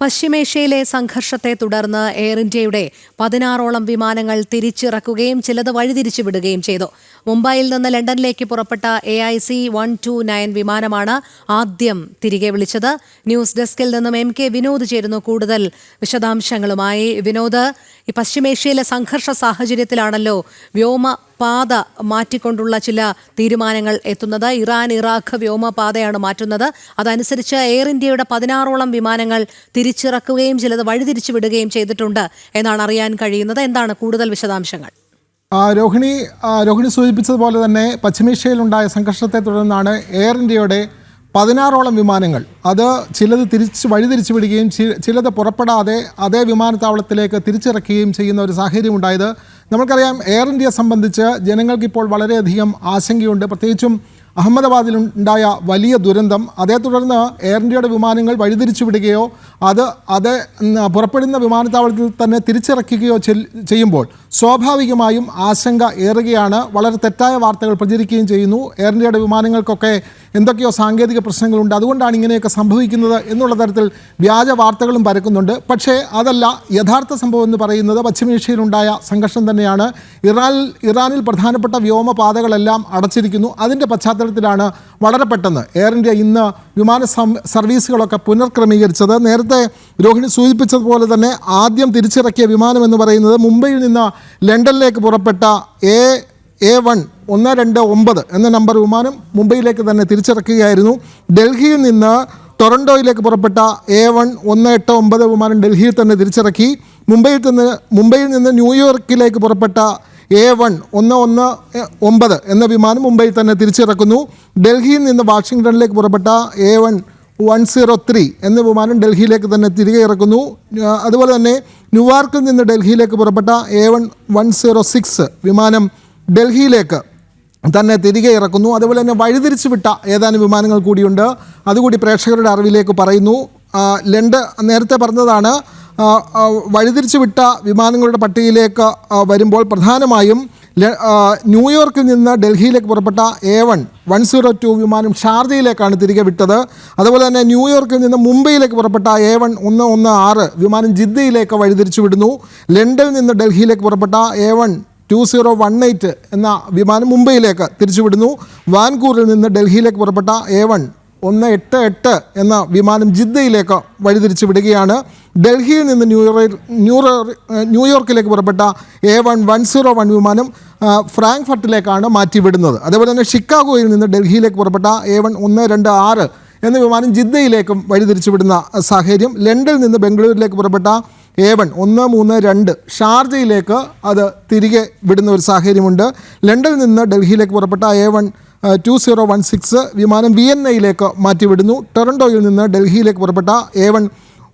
പശ്ചിമേഷ്യയിലെ സംഘർഷത്തെ തുടർന്ന് എയർ ഇന്ത്യയുടെ പതിനാറോളം വിമാനങ്ങൾ തിരിച്ചിറക്കുകയും ചിലത് വഴിതിരിച്ചു വിടുകയും ചെയ്തു. മുംബൈയിൽ നിന്ന് ലണ്ടനിലേക്ക് പുറപ്പെട്ട A I C one two nine വിമാനമാണ് ആദ്യം തിരികെ വിളിച്ചത്. ന്യൂസ് ഡെസ്കിൽ നിന്നും എം കെ വിനോദ് ചേരുന്നു. കൂടുതൽ വിശദാംശങ്ങളുമായി വിനോദ്. ഈ പശ്ചിമേഷ്യയിലെ സംഘർഷ സാഹചര്യത്തിലാണല്ലോ വ്യോമ പാത മാറ്റിക്കൊണ്ടുള്ള ചില തീരുമാനങ്ങൾ എത്തുന്നത്. ഇറാൻ ഇറാഖ് വ്യോമപാതയാണ് മാറ്റുന്നത്. അതനുസരിച്ച് എയർ ഇന്ത്യയുടെ പതിനാറോളം വിമാനങ്ങൾ തിരിച്ചിറക്കുകയും ചിലത് വഴിതിരിച്ചു വിടുകയും ചെയ്തിട്ടുണ്ട് എന്നാണ് അറിയാൻ കഴിയുന്നത്. എന്താണ് കൂടുതൽ വിശദാംശങ്ങൾ? രോഹിണി രോഹിണി സൂചിപ്പിച്ചതുപോലെ തന്നെ പശ്ചിമേഷ്യയിലുണ്ടായ സംഘർഷത്തെ തുടർന്നാണ് എയർ ഇന്ത്യയുടെ പതിനാറോളം വിമാനങ്ങൾ. അത് ചിലത് തിരിച്ച് വഴിതിരിച്ചു വിടുകയും ചിലത് പുറപ്പെടാതെ അതേ വിമാനത്താവളത്തിലേക്ക് തിരിച്ചിറക്കുകയും ചെയ്യുന്ന ഒരു സാഹചര്യം ഉണ്ടായത് നമുക്കറിയാം എയർ ഇന്ത്യ സംബന്ധിച്ച് ജനങ്ങൾക്കിപ്പോൾ വളരെയധികം ആശങ്കയുണ്ട്. പ്രത്യേകിച്ചും അഹമ്മദാബാദിൽ ഉണ്ടായ വലിയ ദുരന്തം. അതേ തുടർന്ന് എയർ ഇന്ത്യയുടെ വിമാനങ്ങൾ വഴിതിരിച്ചു വിടുകയോ അത് അത് പുറപ്പെടുന്ന വിമാനത്താവളത്തിൽ തന്നെ തിരിച്ചിറക്കുകയോ ചെയ്യുമ്പോൾ സ്വാഭാവികമായും ആശങ്ക ഏറുകയാണ്. വളരെ തെറ്റായ വാർത്തകൾ പ്രചരിക്കുകയും ചെയ്യുന്നു. എയർ ഇന്ത്യയുടെ വിമാനങ്ങൾക്കൊക്കെ എന്തൊക്കെയോ സാങ്കേതിക പ്രശ്നങ്ങളുണ്ട്. അതുകൊണ്ടാണ് ഇങ്ങനെയൊക്കെ സംഭവിക്കുന്നത് എന്നുള്ള തരത്തിൽ വ്യാജ വാർത്തകളും പരക്കുന്നുണ്ട്. പക്ഷേ അതല്ല യഥാർത്ഥ സംഭവം എന്ന് പറയുന്നത് പശ്ചിമേഷ്യയിലുണ്ടായ സംഘർഷം തന്നെയാണ്. ഇറാനിൽ ഇറാനിൽ പ്രധാനപ്പെട്ട വ്യോമപാതകളെല്ലാം അടച്ചിരിക്കുന്നു. അതിന്റെ പശ്ചാത്തലത്തിലാണ് വളരെ പെട്ടെന്ന് എയർ ഇന്ത്യ ഇന്ന് വിമാന സർവീസുകളൊക്കെ പുനർക്രമീകരിച്ചത്. നേരത്തെ രോഹിണി സൂചിപ്പിച്ചതുപോലെ തന്നെ ആദ്യം തിരിച്ചിറക്കിയ വിമാനം എന്ന് പറയുന്നത് മുംബൈയിൽ നിന്ന് ലണ്ടനിലേക്ക് പുറപ്പെട്ട എ എ വൺ ഒന്ന് രണ്ട് ഒമ്പത് എന്ന നമ്പർ വിമാനം മുംബൈയിലേക്ക് തന്നെ തിരിച്ചിറക്കുകയായിരുന്നു. ഡൽഹിയിൽ നിന്ന് ടൊറൻഡോയിലേക്ക് പുറപ്പെട്ട എ വൺ ഒന്ന് എട്ട് ഒമ്പത് വിമാനം ഡൽഹിയിൽ തന്നെ തിരിച്ചിറക്കി. മുംബൈയിൽ നിന്ന് മുംബൈയിൽ നിന്ന് ന്യൂയോർക്കിലേക്ക് പുറപ്പെട്ട എ വൺ ഒന്ന് ഒന്ന് ഒമ്പത് എന്ന വിമാനം മുംബൈയിൽ തന്നെ തിരിച്ചിറക്കുന്നു. ഡൽഹിയിൽ നിന്ന് വാഷിങ്ടണിലേക്ക് പുറപ്പെട്ട A one one zero three എന്ന വിമാനം ഡൽഹിയിലേക്ക് തന്നെ തിരികെ ഇറക്കുന്നു. അതുപോലെ തന്നെ ന്യൂയോർക്കിൽ നിന്ന് ഡൽഹിയിലേക്ക് പുറപ്പെട്ട A one one zero six വിമാനം ഡൽഹിയിലേക്ക് തന്നെ തിരികെ ഇറക്കുന്നു. അതുപോലെ തന്നെ വഴിതിരിച്ചു വിട്ട ഏതാനും വിമാനങ്ങൾ കൂടിയുണ്ട്. അതുകൂടി പ്രേക്ഷകരുടെ അറിവിലേക്ക് പറയുന്നു. ലണ്ട് നേരത്തെ പറഞ്ഞതാണ് വഴിതിരിച്ചു വിട്ട വിമാനങ്ങളുടെ പട്ടികയിലേക്ക് വരുമ്പോൾ പ്രധാനമായും ന്യൂയോർക്കിൽ നിന്ന് ഡൽഹിയിലേക്ക് പുറപ്പെട്ട A one one zero two വിമാനം ഷാർജയിലേക്കാണ് തിരികെ വിട്ടത്. അതുപോലെ തന്നെ ന്യൂയോർക്കിൽ നിന്ന് മുംബൈയിലേക്ക് പുറപ്പെട്ട എ വൺ ഒന്ന് ഒന്ന് ആറ് വിമാനം ജിദ്ദയിലേക്ക് വഴിതിരിച്ചു വിടുന്നു. ലണ്ടനിൽ നിന്ന് ഡൽഹിയിലേക്ക് പുറപ്പെട്ട A one two zero one eight എന്ന വിമാനം മുംബൈയിലേക്ക് തിരിച്ചുവിടുന്നു. വാൻകൂറിൽ നിന്ന് ഡൽഹിയിലേക്ക് പുറപ്പെട്ട എ വൺ ഒന്ന് എട്ട് എട്ട് എന്ന വിമാനം ജിദ്ദയിലേക്ക് വഴിതിരിച്ചുവിടുകയാണ്. ഡൽഹിയിൽ നിന്ന് ന്യൂയോർ ന്യൂയോർക്കിലേക്ക് പുറപ്പെട്ട A one one zero one വിമാനം ഫ്രാങ്ക്ഫർട്ടിലേക്കാണ് മാറ്റിവിടുന്നത്. അതേപോലെ തന്നെ ഷിക്കാഗോയിൽ നിന്ന് ഡൽഹിയിലേക്ക് പുറപ്പെട്ട എ വൺ ഒന്ന് രണ്ട് ആറ് എന്ന വിമാനം ജിദ്ദയിലേക്കും വഴിതിരിച്ചു വിടുന്ന സാഹചര്യം. ലണ്ടനിൽ നിന്ന് ബംഗളൂരിലേക്ക് പുറപ്പെട്ട എ വൺ ഒന്ന് മൂന്ന് രണ്ട്. ഷാർജയിലേക്ക് അത് തിരികെ വിടുന്ന ഒരു സാഹചര്യമുണ്ട്. ലണ്ടനിൽ നിന്ന് ഡൽഹിയിലേക്ക് പുറപ്പെട്ട A one two zero one six വിമാനം വി എൻ എയിലേക്ക് മാറ്റിവിടുന്നു. ടൊറൻഡോയിൽ നിന്ന് ഡൽഹിയിലേക്ക് പുറപ്പെട്ട എ വൺ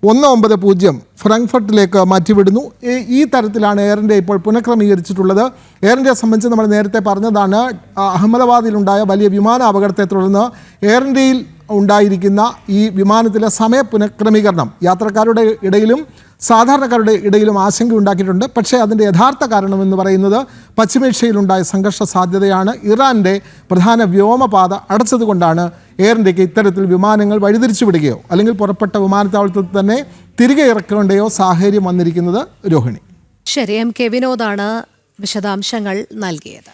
ഒന്ന് ഒമ്പത് പൂജ്യം ഫ്രാങ്ക്ഫർട്ടിലേക്ക് മാറ്റിവിടുന്നു. ഈ- തരത്തിലാണ് എയർ ഇന്ത്യ ഇപ്പോൾ പുനഃക്രമീകരിച്ചിട്ടുള്ളത്. എയർ ഇന്ത്യയെ സംബന്ധിച്ച് നമ്മൾ നേരത്തെ പറഞ്ഞതാണ് അഹമ്മദാബാദിലുണ്ടായ വലിയ വിമാന അപകടത്തെ തുടർന്ന് എയർ ഇന്ത്യയിൽ ഉണ്ടായിരിക്കുന്ന ഈ വിമാനത്തിലെ സമയ പുനഃക്രമീകരണം യാത്രക്കാരുടെ ഇടയിലും സാധാരണക്കാരുടെ ഇടയിലും ആശങ്ക ഉണ്ടാക്കിയിട്ടുണ്ട്. പക്ഷേ അതിന്റെ യഥാർത്ഥ കാരണമെന്ന് പറയുന്നത് പശ്ചിമേഷ്യയിലുണ്ടായ സംഘർഷ സാധ്യതയാണ് ഇറാന്റെ പ്രധാന വ്യോമപാത അടച്ചതുകൊണ്ടാണ് എയർ ഇന്ത്യയ്ക്ക് ഇത്തരത്തിൽ വിമാനങ്ങൾ വഴിതിരിച്ചു വിടുകയോ അല്ലെങ്കിൽ പുറപ്പെട്ട വിമാനത്താവളത്തിൽ തന്നെ തിരികെ ഇറക്കേണ്ടയോ സാഹചര്യം വന്നിരിക്കുന്നത് രോഹിണി. ശരി എം കെ വിനോദാണ് വിശദാംശങ്ങൾ നൽകിയത്.